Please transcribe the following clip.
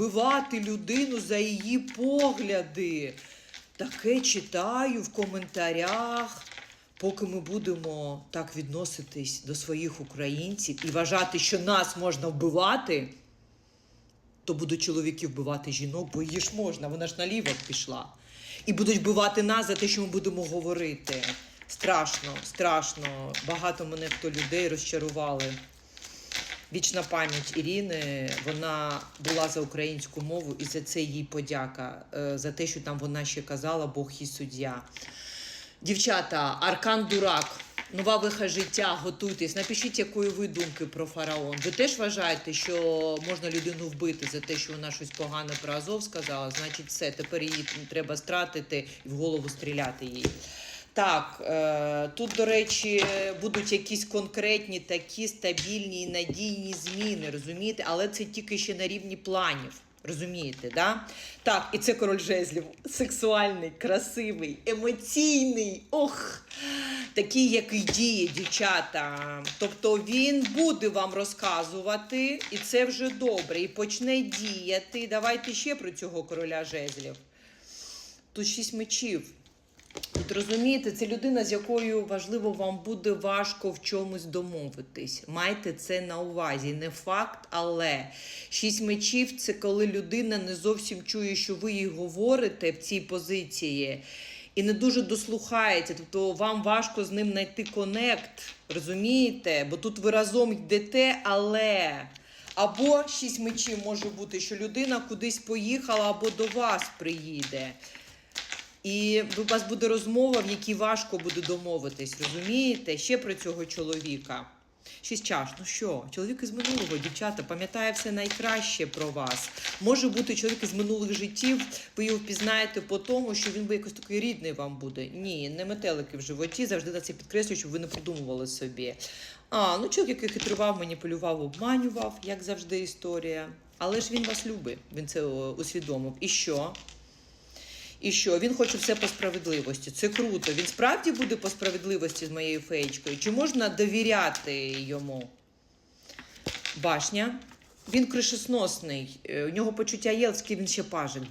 вбивати людину за її погляди. Таке читаю в коментарях. Поки ми будемо так відноситись до своїх українців і вважати, що нас можна вбивати, то будуть чоловіки вбивати жінок, бо її ж можна, вона ж наліво пішла. І будуть вбивати нас за те, що ми будемо говорити. Страшно, страшно. Багато мене хто людей розчарували. Вічна пам'ять Ірини, вона була за українську мову, і за це їй подяка. е, За те, що там вона ще казала, Бог і суддя. Дівчата, Аркан Дурак, нова виха життя, готуйтесь. Напишіть, якої ви думки про фараон. Ви теж вважаєте, що можна людину вбити за те, що вона щось погане про Азов сказала? Значить, все, тепер її треба стратити і в голову стріляти їй. Так, е, тут, до речі, будуть якісь конкретні такі стабільні і надійні зміни, розумієте? Але це тільки ще на рівні планів. Розумієте, да? Так, і це король жезлів. Сексуальний, красивий, емоційний. Ох, такий, який діє, дівчата. Тобто він буде вам розказувати, і це вже добре, і почне діяти. Давайте ще про цього короля жезлів. Тут шість мечів. От розумієте, це людина, з якою важливо вам буде важко в чомусь домовитись. Майте це на увазі. Не факт, але шість мечів це коли людина не зовсім чує, що ви їй говорите в цій позиції, і не дуже дослухається. Тобто вам важко з ним знайти конект. Розумієте? Бо тут ви разом йдете, але. Або шість мечів може бути, що людина кудись поїхала, або до вас приїде. І у вас буде розмова, в якій важко буде домовитись, розумієте? Ще про цього чоловіка. Шість чаш, ну що, чоловік із минулого, дівчата, пам'ятає все найкраще про вас. Може бути чоловік із минулих життів, ви його впізнаєте по тому, що він би якось такий рідний вам буде. Ні, не метелики в животі, завжди на це підкреслюю, щоб ви не придумували собі. А, ну чоловік, який хитрував, маніпулював, обманював, як завжди історія. Але ж він вас любить, він це усвідомив. І що? І що він хоче все по справедливості. Це круто. Він справді буде по справедливості з моєю феєчкою? Чи можна довіряти йому? Башня. Він кришесносний. Е, У нього почуття є, він ще пажик.